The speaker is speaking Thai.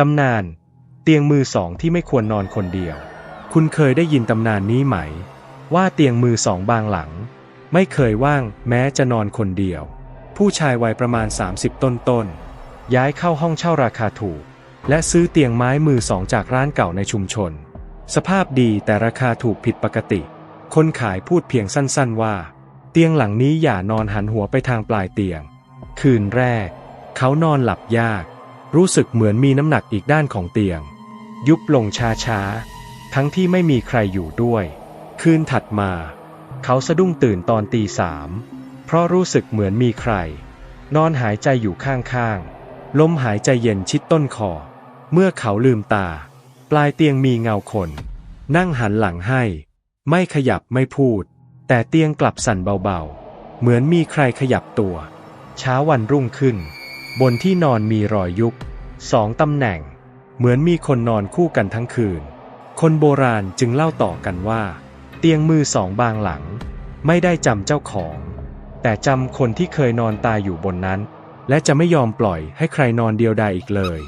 ตำนาน เตียงมือสองที่ไม่ควรนอนคนเดียว คุณเคยได้ยินตำนานนี้ไหม ว่าเตียงมือสองบางหลัง ไม่เคยว่างแม้จะนอนคนเดียว ผู้ชายวัยประมาณ 30 ต้นต้นย้ายเข้าห้องเช่าราคาถูก และซื้อเตียงไม้มือสองจากร้านเก่าในชุมชน สภาพดีแต่ราคาถูกผิดปกติ คนขายพูดเพียงสั้นๆว่า เตียงหลังนี้อย่านอนหันหัวไปทางปลายเตียง คืนแรก เขานอนหลับยาก รู้สึกเหมือนมีน้ำหนักอีกด้านของเตียง ยุบลงช้าๆ ทั้งที่ไม่มีใครอยู่ด้วย คืนถัดมา เขาสะดุ้งตื่นตอนตีสามเพราะรู้สึกเหมือนมีใคร นอนหายใจอยู่ข้างๆลมหายใจเย็นชิดต้นคอ เมื่อเขาลืมตา ปลายเตียงมีเงาคน นั่งหันหลังให้ ไม่ขยับไม่พูด แต่เตียงกลับสั่นเบาๆ เหมือนมีใครขยับตัว เช้าวันรุ่งขึ้น บนที่นอนมีรอยยุบสองตำแหน่ง เหมือนมีคนนอนคู่กันทั้งคืน คนโบราณจึงเล่าต่อกันว่า เตียงมือสองบางหลัง ไม่ได้จำเจ้าของ แต่จำคนที่เคยนอนตายอยู่บนนั้น และจะไม่ยอมปล่อยให้ใครนอนเดียวดายอีกเลย